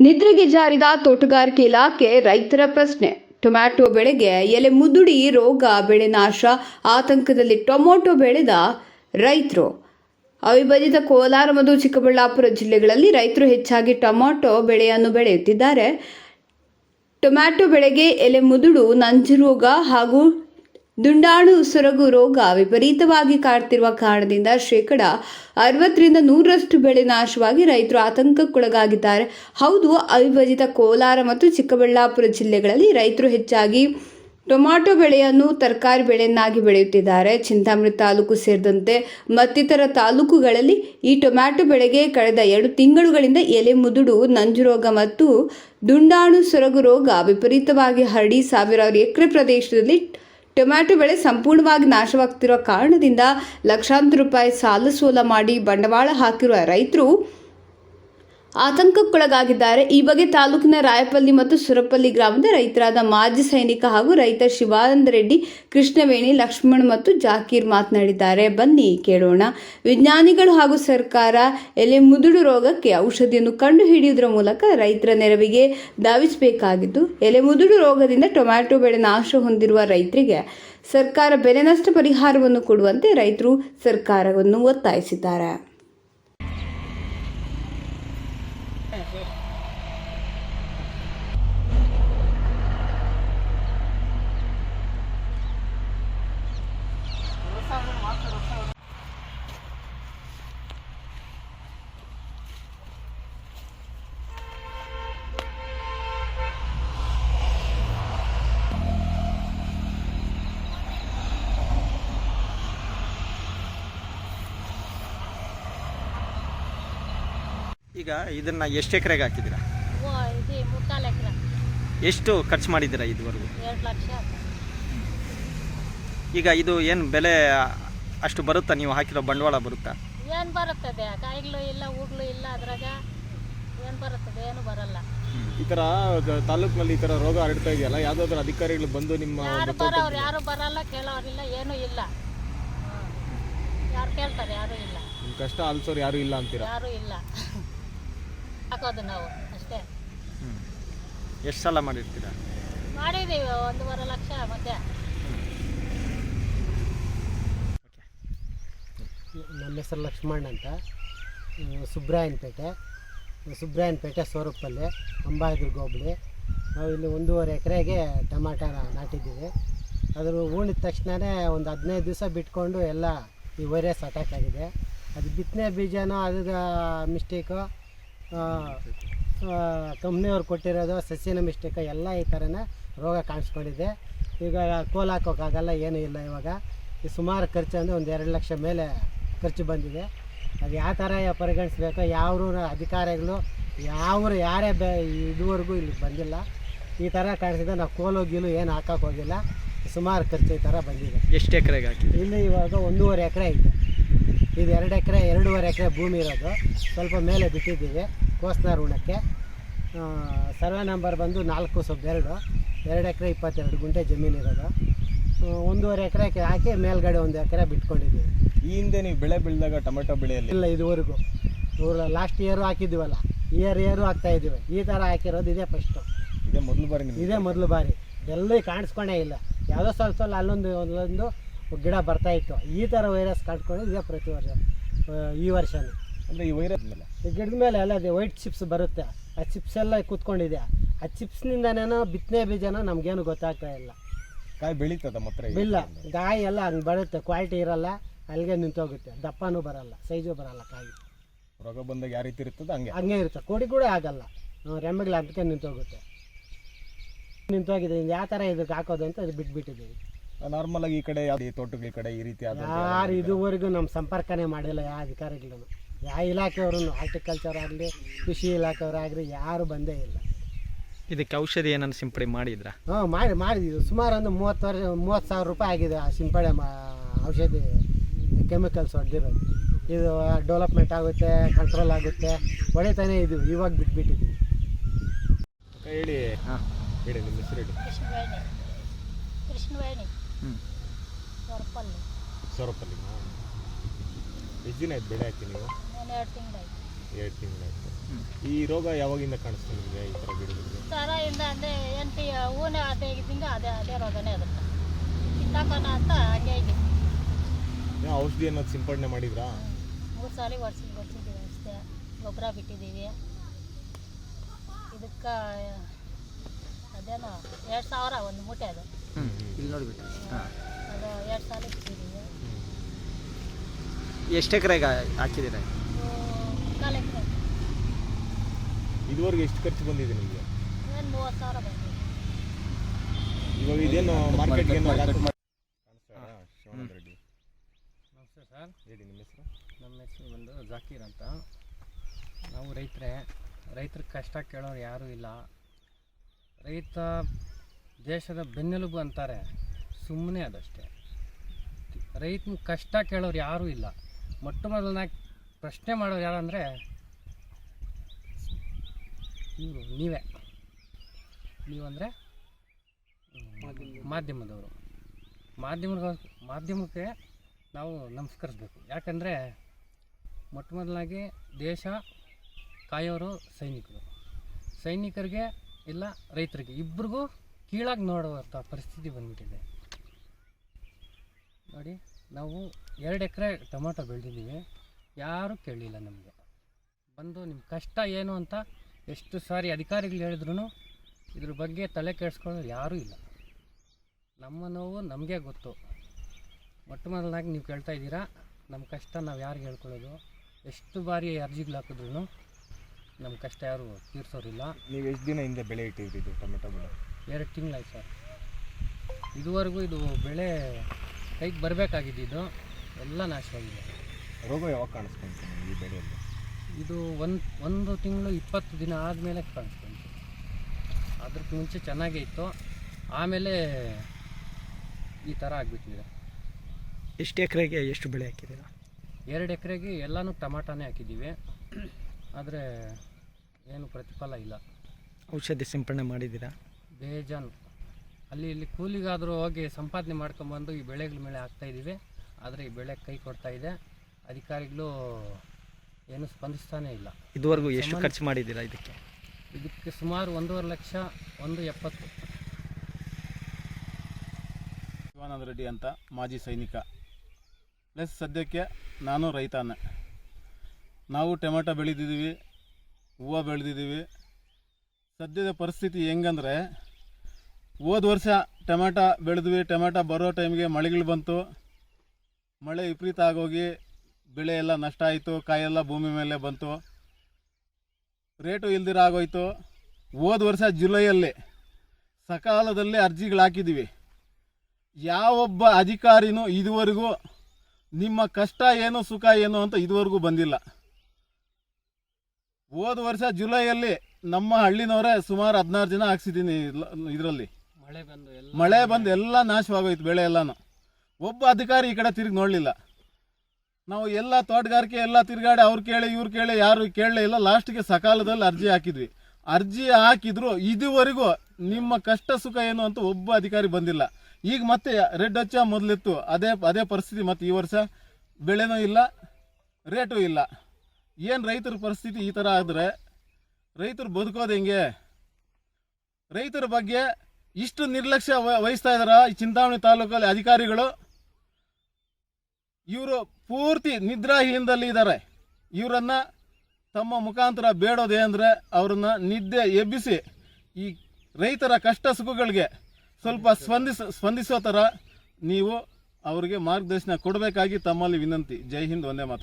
ನಿದ್ರೆಗೆ ಜಾರಿದ ತೋಟಗಾರಿಕೆ ಇಲಾಖೆ ರೈತರ ಪ್ರಶ್ನೆ. ಟೊಮ್ಯಾಟೊ ಬೆಳೆಗೆ ಎಲೆ ಮುದುಡಿ ರೋಗ, ಬೆಳೆ ನಾಶ, ಆತಂಕದಲ್ಲಿ ಟೊಮೊಟೊ ಬೆಳೆದ ರೈತರು. ಅವಿಭಜಿತ ಕೋಲಾರ ಮತ್ತು ಚಿಕ್ಕಬಳ್ಳಾಪುರ ಜಿಲ್ಲೆಗಳಲ್ಲಿ ರೈತರು ಹೆಚ್ಚಾಗಿ ಟೊಮೊಟೊ ಬೆಳೆಯನ್ನು ಬೆಳೆಯುತ್ತಿದ್ದಾರೆ. ಟೊಮ್ಯಾಟೊ ಬೆಳೆಗೆ ಎಲೆ ಮುದುಡು ನಂಜುರೋಗ ಹಾಗೂ ದುಂಡಾಣು ಸೊರಗು ರೋಗ ವಿಪರೀತವಾಗಿ ಕಾಡ್ತಿರುವ ಕಾರಣದಿಂದ ಶೇಕಡ ಅರವತ್ತರಿಂದ ನೂರರಷ್ಟು ಬೆಳೆ ನಾಶವಾಗಿ ರೈತರು ಆತಂಕಕ್ಕೊಳಗಾಗಿದ್ದಾರೆ. ಹೌದು, ಅವಿಭಜಿತ ಕೋಲಾರ ಮತ್ತು ಚಿಕ್ಕಬಳ್ಳಾಪುರ ಜಿಲ್ಲೆಗಳಲ್ಲಿ ರೈತರು ಹೆಚ್ಚಾಗಿ ಟೊಮ್ಯಾಟೊ ಬೆಳೆಯನ್ನು ತರಕಾರಿ ಬೆಳೆಯನ್ನಾಗಿ ಬೆಳೆಯುತ್ತಿದ್ದಾರೆ. ಚಿಂತಾಮಣಿ ತಾಲೂಕು ಸೇರಿದಂತೆ ಮತ್ತಿತರ ತಾಲೂಕುಗಳಲ್ಲಿ ಈ ಟೊಮ್ಯಾಟೊ ಬೆಳೆಗೆ ಕಳೆದ ಎರಡು ತಿಂಗಳುಗಳಿಂದ ಎಲೆ ಮುದುಡು ನಂಜುರೋಗ ಮತ್ತು ದುಂಡಾಣು ಸೊರಗು ರೋಗ ವಿಪರೀತವಾಗಿ ಹರಡಿ ಸಾವಿರಾರು ಎಕರೆ ಪ್ರದೇಶದಲ್ಲಿ ಟೊಮ್ಯಾಟೊ ಬೆಳೆ ಸಂಪೂರ್ಣವಾಗಿ ನಾಶವಾಗ್ತಿರೋ ಕಾರಣದಿಂದ ಲಕ್ಷಾಂತರ ರೂಪಾಯಿ ಸಾಲ ಸೋಲ ಮಾಡಿ ಬಂಡವಾಳ ಹಾಕಿರುವ ರೈತರು ಆತಂಕಕ್ಕೊಳಗಾಗಿದ್ದಾರೆ. ಈ ಬಗ್ಗೆ ತಾಲೂಕಿನ ರಾಯಪಲ್ಲಿ ಮತ್ತು ಸುರಪಲ್ಲಿ ಗ್ರಾಮದ ರೈತರಾದ ಮಾಜಿ ಸೈನಿಕ ಹಾಗೂ ರೈತ ಶಿವಾನಂದ ರೆಡ್ಡಿ, ಕೃಷ್ಣವೇಣಿ, ಲಕ್ಷ್ಮಣ್ ಮತ್ತು ಜಾಕೀರ್ ಮಾತನಾಡಿದ್ದಾರೆ. ಬನ್ನಿ ಕೇಳೋಣ. ವಿಜ್ಞಾನಿಗಳು ಹಾಗೂ ಸರ್ಕಾರ ಎಲೆ ಮುದುಡು ರೋಗಕ್ಕೆ ಔಷಧಿಯನ್ನು ಕಂಡುಹಿಡಿಯುವುದರ ಮೂಲಕ ರೈತರ ನೆರವಿಗೆ ಧಾವಿಸಬೇಕಾಗಿದ್ದು, ಎಲೆ ಮುದುಡು ರೋಗದಿಂದ ಟೊಮ್ಯಾಟೊ ಬೆಳೆ ನಾಶ ಹೊಂದಿರುವ ರೈತರಿಗೆ ಸರ್ಕಾರ ಬೆಲೆ ನಷ್ಟ ಪರಿಹಾರವನ್ನು ಕೊಡುವಂತೆ ರೈತರು ಸರ್ಕಾರವನ್ನು ಒತ್ತಾಯಿಸಿದ್ದಾರೆ. ಈಗ ಇದನ್ನ ಎಷ್ಟು ಎಕರೆಗೆ ಹಾಕಿದ್ದೀರಾ? ಓ ಇದು ಮುಕ್ಕಾಲು ಎಕರೆ. ಎಷ್ಟು ಖರ್ಚು ಮಾಡಿದ್ದೀರಾ ಇದುವರೆಗೂ? ಈಗ ಇದು ಏನು ಬೆಲೆ ಅಷ್ಟು ಬರುತ್ತಾ? ನೀವು ಹಾಕಿರೋ ಬಂಡವಾಳ ಬರುತ್ತಾ? ಏನು ಬರುತ್ತದೆ? ಕಾಯಿಗಳು ಇಲ್ಲ ಹೂಗಳು ಇಲ್ಲ ಅದ್ರಾಗ ಏನು ಬರುತ್ತದೆ? ಏನು ಬರಲ್ಲ. ಈ ತರ ತಾಲೂಕಿನಲ್ಲಿ ಈ ತರ ರೋಗ ಹರಡ್ತಾ ಇದೆಯಲ್ಲ ಯಾವ್ದಾದ್ರು ಅಧಿಕಾರಿಗಳು ಬಂದು ನಿಮ್ಮ ಯಾರು ಬರೋರು ಯಾರು ಬರಲ್ಲ ಕೇಳೋರಿಲ್ಲ ಏನೂ ಇಲ್ಲ. ಯಾರು ಕೇಳ್ತಾರೆ ಯಾರು ಇಲ್ಲ. ಕಷ್ಟ ಅಲ್ಸೋರು ಯಾರು ಇಲ್ಲ ಅಂತೀರಾ? ಯಾರು ಇಲ್ಲ. ಹಾಕೋದು ನಾವು ಅಷ್ಟೇ. ಎಷ್ಟು ಸಲ ಮಾಡಿರ್ತೀರಾ? ಮಾಡಿದ್ದೀವಿ ಒಂದೂವರೆ ಲಕ್ಷ ಮಧ್ಯೆ. ನಮ್ಮ ಹೆಸರು ಲಕ್ಷ್ಮಣ್ ಅಂತ. ಸುಬ್ರಾಯನಪೇಟೆ. ಸುಬ್ರಾಯನಪೇಟೆ ಸ್ವರೂಪಲ್ಲಿ ಅಂಬಾಯದುರ್ಗ ಹೋಬಳಿ. ನಾವು ಇಲ್ಲಿ ಒಂದೂವರೆ ಎಕರೆಗೆ ಟಮಾಟ ನಾಟಿದ್ದೀವಿ. ಅದ್ರ ಉಣಿದ ತಕ್ಷಣವೇ ಒಂದು ಹದಿನೈದು ದಿವಸ ಬಿಟ್ಕೊಂಡು ಎಲ್ಲ ಈ ವೈರಸ್ ಅಟ್ಯಾಕ್ ಆಗಿದೆ. ಅದು ಬಿತ್ತನೆ ಬೀಜನೋ ಅದ್ರ ಮಿಸ್ಟೇಕು ಕಂಪ್ನಿಯವ್ರು ಕೊಟ್ಟಿರೋದು ಸಸ್ಯನ ಮಿಸ್ಟೇಕ ಎಲ್ಲ ಈ ಥರನೇ ರೋಗ ಕಾಣಿಸ್ಕೊಂಡಿದೆ. ಈಗ ಕೋಲ್ ಹಾಕೋಕ್ಕಾಗಲ್ಲ ಏನೂ ಇಲ್ಲ ಇವಾಗ. ಈ ಸುಮಾರು ಖರ್ಚು ಅಂದರೆ ಒಂದು ಎರಡು ಲಕ್ಷ ಮೇಲೆ ಖರ್ಚು ಬಂದಿದೆ. ಅದು ಯಾವ ಥರ ಪರಿಗಣಿಸ್ಬೇಕೋ ಯಾವ್ರೂ ಅಧಿಕಾರಿಗಳು ಯಾವ್ರು ಯಾರೇ ಬೆ ಇದುವರೆಗೂ ಇಲ್ಲಿ ಬಂದಿಲ್ಲ. ಈ ಥರ ಕಾಣಿಸಿದ್ರೆ ನಾವು ಕೋಲು ಗೀಲು ಏನು ಹಾಕೋಕ್ಕೋಗಿಲ್ಲ ಸುಮಾರು ಖರ್ಚು ಈ ಥರ ಬಂದಿದೆ. ಎಷ್ಟು ಎಕರೆಗೆ ಹಾಕಿ ಇಲ್ಲಿ ಇವಾಗ ಒಂದೂವರೆ ಎಕರೆ ಐತೆ. ಇದು ಎರಡು ಎಕರೆ ಎರಡೂವರೆ ಎಕರೆ ಭೂಮಿ ಇರೋದು. ಸ್ವಲ್ಪ ಮೇಲೆ ಬಿಟ್ಟಿದ್ದೀವಿ ಕೋಸ್ನ ಉಣಕ್ಕೆ ಸರ್ವೆ ನಂಬರ್ ಬಂದು ನಾಲ್ಕು ಸ್ವಲ್ಪ ಎರಡು. ಎರಡು ಎಕರೆ ಇಪ್ಪತ್ತೆರಡು ಗುಂಟೆ ಜಮೀನು ಇರೋದು. ಒಂದೂವರೆ ಎಕರೆ ಹಾಕಿ ಮೇಲ್ಗಡೆ ಒಂದು ಎಕರೆ ಬಿಟ್ಕೊಂಡಿದ್ದೀವಿ. ಈ ಹಿಂದೆ ನೀವು ಬೆಳೆ ಬೆಳೆದಾಗ ಟೊಮೆಟೊ ಬೆಳೆಯಲ್ಲಿ? ಇಲ್ಲ ಇದುವರೆಗೂ ಇವರು ಲಾಸ್ಟ್ ಇಯರು ಹಾಕಿದ್ದೀವಲ್ಲ ಇಯರ್ ಇಯರು ಹಾಕ್ತಾ ಇದ್ದೀವಿ. ಈ ಥರ ಹಾಕಿರೋದು ಇದೇ ಫಸ್ಟು ಇದೇ ಮೊದಲು ಬಾರಿ ಇದೇ ಮೊದಲು ಬಾರಿ. ಎಲ್ಲೂ ಕಾಣಿಸ್ಕೊಂಡೇ ಇಲ್ಲ. ಯಾವುದೋ ಸ್ವಲ್ಪ ಸ್ವಲ್ಪ ಅಲ್ಲೊಂದು ಒಂದೊಂದು ಗಿಡ ಬರ್ತಾ ಇತ್ತು. ಈ ಥರ ವೈರಸ್ ಕಾಡ್ಕೊಂಡು ಇದೆ ಪ್ರತಿ ವರ್ಷ ಈ ವರ್ಷನೂ. ಅಂದರೆ ಈ ವೈರಸ್ ಮೇಲೆ? ಈ ಗಿಡದ ಮೇಲೆ ಎಲ್ಲ ಅದೇ ವೈಟ್ ಚಿಪ್ಸ್ ಬರುತ್ತೆ. ಆ ಚಿಪ್ಸ್ ಎಲ್ಲ ಕೂತ್ಕೊಂಡಿದೆ. ಆ ಚಿಪ್ಸ್ನಿಂದನೇನೋ ಬಿತ್ತನೆ ಬೀಜನೋ ನಮಗೇನು ಗೊತ್ತಾಗ್ತಾ ಇಲ್ಲ. ಕಾಯಿ ಬೆಳೀತದೆ ಮಾತ್ರ ಇಲ್ಲ. ಕಾಯಿ ಎಲ್ಲ ಹಂಗೆ ಬರುತ್ತೆ. ಕ್ವಾಲಿಟಿ ಇರಲ್ಲ. ಅಲ್ಲಿಗೆ ನಿಂತೋಗುತ್ತೆ. ದಪ್ಪನೂ ಬರಲ್ಲ ಸೈಜು ಬರಲ್ಲ ಕಾಯಿ. ರೋಗ ಬಂದಾಗ ಯಾವ ರೀತಿ ಇರ್ತದೆ ಹಂಗೆ? ಹಂಗೆ ಇರುತ್ತೆ. ಕೋಡಿ ಕೂಡ ಆಗಲ್ಲ. ರೆಂಬೆಗಳು ಅದಕ್ಕೆ ನಿಂತೋಗುತ್ತೆ. ನಿಂತೋಗಿದೆ. ಯಾವ ಥರ ಇದಕ್ಕೆ ಹಾಕೋದು ಅಂತ ಅದು ಬಿಟ್ಬಿಟ್ಟಿದ್ದೀವಿ. ನಾರ್ಮಲ್ ಆಗಿ ಈ ಕಡೆ ಯಾವುದೇ ತೋಟಗಳ ಕಡೆ ಈ ರೀತಿ ಯಾರು ಇದುವರೆಗೂ ನಮ್ಮ ಸಂಪರ್ಕನೇ ಮಾಡಿಲ್ಲ ಯಾವ ಅಧಿಕಾರಿಗಳನ್ನು ಯಾವ ಇಲಾಖೆಯವರು ಹಾರ್ಟಿಕಲ್ಚರ್ ಆಗಲಿ ಕೃಷಿ ಇಲಾಖೆಯವರಾಗಲಿ ಯಾರು ಬಂದೇ ಇಲ್ಲ. ಇದಕ್ಕೆ ಔಷಧಿ ಏನನ್ನು ಸಿಂಪಡಿ ಮಾಡಿದ್ರಾ? ಹಾಂ ಮಾಡಿ ಮಾಡಿದ್ವಿ. ಸುಮಾರು ಒಂದು ಮೂವತ್ತು ವರ್ಷ ಮೂವತ್ತು ಸಾವಿರ ರೂಪಾಯಿ ಆಗಿದೆ ಆ ಸಿಂಪಡಣೆ ಮಾ ಔಷಧಿ ಕೆಮಿಕಲ್ಸ್ ಹೊಡೆದಿರೋದು. ಇದು ಡೆವಲಪ್ಮೆಂಟ್ ಆಗುತ್ತೆ ಕಂಟ್ರೋಲ್ ಆಗುತ್ತೆ ಹೊಡಿತಾನೆ ಇದು ಇವಾಗ ಬಿಟ್ಬಿಟ್ಟಿದ್ದೀವಿ ಹೇಳಿ. ಹಾಂ. ಹೇಳಿ ನಿಮ್ಮ ಹೆಸರು ಹೇಳಿ. ಕೃಷ್ಣವೇಣಿ. ಕೃಷ್ಣವೇಣಿ. ಹ್ಞೂ ಹೊರಪಲ್ಲಿ ಸೌರಪ್ಪಲ್ಲಿ ಎಷ್ಟು ದಿನ ಆಯ್ತು ಬೆಳೆ ಹಾಕಿ ನೀವು? ನಾನು ಎರಡು ತಿಂಗಳಾಯ್ತು. ಎರಡು ತಿಂಗಳಾಯ್ತು. ಈ ರೋಗ ಯಾವಾಗಿಂದ ಕಾಣಿಸ್ತು ನಿಮಗೆ ಈ ಥರ ಗಿಡಗಳಿಗೆ ಥರ ಇಂದ ಅಂದರೆ ಎಂಟು ಹೂನೆ ಅದೇ ಆಗಿದ್ದಿಂದ ಅದೇ ಅದೇ ರೋಗನೇ ಅದಕ್ಕೆ ಕಿತ್ತಾಕೋಣ ಅಂತ ಹಂಗೆ ಇದೆ. ಔಷಧಿ ಅನ್ನೋದು ಸಿಂಪಡಣೆ ಮಾಡಿದ್ರಾ? ಮೂರು ಸಾರಿ ವರ್ಷಿಗೆ ವರ್ಷಿದ್ದೀವಿ ಅಷ್ಟೇ ಗೊಬ್ಬರ ಬಿಟ್ಟಿದ್ದೀವಿ. ಇದಕ್ಕೆ ಅದೇನೋ ಎರಡು ಸಾವಿರ ಒಂದು ಮೂಟೆ ಅದು. ಇಲ್ಲಿ ನೋಡಿಬಿಟ್ಟು ಹಾಂ. ಅದು ಎರಡು ಸಾಲ ಬಿಟ್ಟಿದ್ದೀವಿ ಎಷ್ಟು ಎಕರೆಗೆ ಹಾಕಿದ್ದೀರಾ? ಕಾಲು ಎಕರೆ. ಇದುವರೆಗೆ ಎಷ್ಟು ಖರ್ಚು ಬಂದಿದೆ ನಿಮಗೆ? ಏನು ಮೂವತ್ತು ಸಾವಿರ ಬಂತು ಇವಾಗ ಇದೇನು ಮಾರ್ಕೆಟ್ಗೆ ಏನು ರೆಡ್ಡಿ. ನಮಸ್ತೆ ಸರ್. ಹೇಳಿ ನಿಮ್ಮ ಹೆಸರು? ನಮ್ಮ ಹೆಸರು ಬಂದು ಜಾಕೀರ್ ಅಂತ. ನಾವು ರೈತರೇ. ರೈತರ ಕಷ್ಟ ಕೇಳೋರು ಯಾರೂ ಇಲ್ಲ. ರೈತ ದೇಶದ ಬೆನ್ನೆಲುಬು ಅಂತಾರೆ ಸುಮ್ಮನೆ ಅದಷ್ಟೇ. ರೈತನ ಕಷ್ಟ ಕೇಳೋರು ಯಾರೂ ಇಲ್ಲ. ಮೊಟ್ಟ ಮೊದಲನೇ ಪ್ರಶ್ನೆ ಮಾಡೋರು ಯಾರಂದರೆ ಇವರು ನೀವೇ. ನೀವಂದರೆ ಮಾಧ್ಯಮದವರು. ಮಾಧ್ಯಮ ಮಾಧ್ಯಮಕ್ಕೆ ನಾವು ನಮಸ್ಕರಿಸ್ಬೇಕು. ಯಾಕಂದರೆ ಮೊಟ್ಟ ಮೊದಲಾಗಿ ದೇಶ ಕಾಯೋರು ಸೈನಿಕರು. ಸೈನಿಕರಿಗೆ ಇಲ್ಲ, ರೈತರಿಗೆ. ಇಬ್ರಿಗೂ ಕೀಳಾಗಿ ನೋಡುವಂಥ ಪರಿಸ್ಥಿತಿ ಬಂದ್ಬಿಟ್ಟಿದೆ. ನೋಡಿ, ನಾವು ಎರಡು ಎಕರೆ ಟೊಮೊಟೊ ಬೆಳೆದಿದ್ದೀವಿ. ಯಾರೂ ಕೇಳಲಿಲ್ಲ ನಮಗೆ. ಬಂದು ನಿಮ್ಮ ಕಷ್ಟ ಏನು ಅಂತ ಎಷ್ಟು ಸಾರಿ ಅಧಿಕಾರಿಗಳು ಹೇಳಿದ್ರು ಇದ್ರ ಬಗ್ಗೆ ತಲೆ ಕೆಡಿಸ್ಕೊಳ್ಳೋರು ಯಾರೂ ಇಲ್ಲ. ನಮ್ಮ ನೋವು ನಮಗೆ ಗೊತ್ತು. ಮೊಟ್ಟ ಮೊದಲಾಗಿ ನೀವು ಕೇಳ್ತಾ ಇದ್ದೀರಾ ನಮ್ಮ ಕಷ್ಟ ನಾವು ಯಾರಿಗೆ ಹೇಳ್ಕೊಳ್ಳೋದು? ಎಷ್ಟು ಬಾರಿ ಅರ್ಜಿಗಳು ಹಾಕಿದ್ರು ನಮ್ಮ ಕಷ್ಟ ಯಾರು ತೀರಿಸೋರಿಲ್ಲ. ನೀವು ಎಷ್ಟು ದಿನ ಹಿಂದೆ ಬೆಳೆ ಇಟ್ಟಿದ್ದು ಇದು ಟೊಮೆಟೊ ಬೆಳೆ? ಎರಡು ತಿಂಗಳಾಯ್ತು ಸರ್. ಇದುವರೆಗೂ ಇದು ಬೆಳೆ ಕೈಗೆ ಬರಬೇಕಾಗಿದ್ದು ಎಲ್ಲ ನಾಶವಾಗಿದೆ. ರೋಗ ಯಾವಾಗ ಕಾಣಿಸ್ಕೊಂತು ಈ ಬೆಳೆಯಲ್ಲಿ? ಇದು ಒಂದು ಒಂದು ತಿಂಗಳು ಇಪ್ಪತ್ತು ದಿನ ಆದಮೇಲೆ ಕಾಣಿಸ್ಕೊಂತು. ಅದಕ್ಕೆ ಮುಂಚೆ ಚೆನ್ನಾಗೇ ಇತ್ತು. ಆಮೇಲೆ ಈ ಥರ ಆಗಿಬಿಟ್ಟಿದೆ. ಎಷ್ಟು ಎಕರೆಗೆ ಎಷ್ಟು ಬೆಳೆ ಹಾಕಿದ್ದೀರಾ? ಎರಡು ಎಕರೆಗೆ ಎಲ್ಲನೂ ಟಮಾಟಾನೇ ಹಾಕಿದ್ದೀವಿ. ಆದರೆ ಏನು ಪ್ರತಿಫಲ ಇಲ್ಲ. ಔಷಧಿ ಸಿಂಪಡಣೆ ಮಾಡಿದ್ದೀರಾ? ಬೇಜಾನು. ಅಲ್ಲಿ ಇಲ್ಲಿ ಕೂಲಿಗಾದರೂ ಹೋಗಿ ಸಂಪಾದನೆ ಮಾಡ್ಕೊಂಬಂದು ಈ ಬೆಳೆಗಳ ಮೇಲೆ ಹಾಕ್ತಾಯಿದ್ದೀವಿ ಆದರೆ ಈ ಬೆಳೆ ಕೈ ಕೊಡ್ತಾ ಇದೆ. ಅಧಿಕಾರಿಗಳು ಏನು ಸ್ಪಂದಿಸ್ತಾನೇ ಇಲ್ಲ. ಇದುವರೆಗೂ ಎಷ್ಟು ಖರ್ಚು ಮಾಡಿದ್ದೀರಾ ಇದಕ್ಕೆ? ಇದಕ್ಕೆ ಸುಮಾರು ಒಂದೂವರೆ ಲಕ್ಷ ಒಂದು ಎಪ್ಪತ್ತು. ಶಿವಾನಂದ ರೆಡ್ಡಿ ಅಂತ ಮಾಜಿ ಸೈನಿಕ. ಪ್ಲಸ್ ಸದ್ಯಕ್ಕೆ ನಾನು ರೈತಾನೆ. ನಾವು ಟೊಮೆಟೊ ಬೆಳೆದಿದ್ದೀವಿ, ಹೂವು ಬೆಳೆದಿದ್ದೀವಿ. ಸದ್ಯದ ಪರಿಸ್ಥಿತಿ ಹೆಂಗಂದರೆ, ಹೋದ ವರ್ಷ ಟೊಮೆಟೊ ಬೆಳೆದ್ವಿ, ಟೊಮೆಟೊ ಬರೋ ಟೈಮ್ಗೆ ಮಳೆಗಳು ಬಂತು. ಮಳೆ ವಿಪರೀತ ಆಗೋಗಿ ಬೆಳೆ ಎಲ್ಲ ನಷ್ಟ ಆಯಿತು ಕಾಯೆಲ್ಲ ಭೂಮಿ ಮೇಲೆ ಬಂತು. ರೇಟು ಇಲ್ದಿರ ಆಗೋಯ್ತು. ಹೋದ ವರ್ಷ ಜುಲೈಯಲ್ಲಿ ಸಕಾಲದಲ್ಲಿ ಅರ್ಜಿಗಳು ಹಾಕಿದ್ದೀವಿ. ಯಾವೊಬ್ಬ ಅಧಿಕಾರಿನೂ ಇದುವರೆಗೂ ನಿಮ್ಮ ಕಷ್ಟ ಏನು, ಸುಖ ಏನು ಅಂತ ಇದುವರೆಗೂ ಬಂದಿಲ್ಲ. ಹೋದ ವರ್ಷ ಜುಲೈಯಲ್ಲಿ ನಮ್ಮ ಹಳ್ಳಿನವರೇ ಸುಮಾರು ಹದಿನಾರು ಜನ ಹಾಕ್ಸಿದ್ದೀನಿ ಇದರಲ್ಲಿ. ಮಳೆ ಬಂದು ಎಲ್ಲ ಮಳೆ ಬಂದು ಎಲ್ಲ ನಾಶವಾಗೋಯ್ತು ಬೆಳೆ ಎಲ್ಲಾನು. ಒಬ್ಬ ಅಧಿಕಾರಿ ಈ ಕಡೆ ತಿರುಗಿ ನೋಡಲಿಲ್ಲ. ನಾವು ಎಲ್ಲ ತೋಟಗಾರಿಕೆ ಎಲ್ಲ ತಿರುಗಾಡಿ ಅವ್ರು ಕೇಳಿ ಇವ್ರು ಕೇಳಿ ಯಾರು ಕೇಳಲೇ ಇಲ್ಲ. ಲಾಸ್ಟ್ಗೆ ಸಕಾಲದಲ್ಲಿ ಅರ್ಜಿ ಹಾಕಿದ್ವಿ. ಅರ್ಜಿ ಹಾಕಿದ್ರು ಇದುವರೆಗೂ ನಿಮ್ಮ ಕಷ್ಟ ಸುಖ ಏನು ಅಂತ ಒಬ್ಬ ಅಧಿಕಾರಿ ಬಂದಿಲ್ಲ. ಈಗ ಮತ್ತೆ ರೆಡ್ ಹಚ್ಚ ಮೊದಲಿತ್ತು. ಅದೇ ಅದೇ ಪರಿಸ್ಥಿತಿ ಮತ್ತೆ ಈ ವರ್ಷ. ಬೆಳೆನೂ ಇಲ್ಲ ರೇಟು ಇಲ್ಲ. ಏನು ರೈತರ ಪರಿಸ್ಥಿತಿ ಈ ಥರ ಆದರೆ ರೈತರು ಬದುಕೋದು ಹೆಂಗೆ? ರೈತರ ಬಗ್ಗೆ ಇಷ್ಟು ನಿರ್ಲಕ್ಷ್ಯ ವಹಿಸ್ತಾ ಇದ್ದಾರೆ ಈ ಚಿಂತಾಮಣಿ ತಾಲೂಕಲ್ಲಿ ಅಧಿಕಾರಿಗಳು? ಇವರು ಪೂರ್ತಿ ನಿದ್ರಾಹೀನದಲ್ಲಿ ಇದ್ದಾರೆ ಇವರನ್ನ ತಮ್ಮ ಮುಖಾಂತರ ಬೇಡೋದೇ ಅಂದರೆ ಅವ್ರನ್ನ ನಿದ್ದೆ ಎಬ್ಬಿಸಿ ಈ ರೈತರ ಕಷ್ಟ ಸುಖಗಳಿಗೆ ಸ್ವಲ್ಪ ಸ್ಪಂದಿಸ, ಸ್ಪಂದಿಸೋ ಥರ ನೀವು ಅವರಿಗೆ ಮಾರ್ಗದರ್ಶನ ಕೊಡಬೇಕಾಗಿ ತಮ್ಮಲ್ಲಿ ವಿನಂತಿ. ಜೈ ಹಿಂದ್ ಒಂದೇ ಮಾತ್ರ.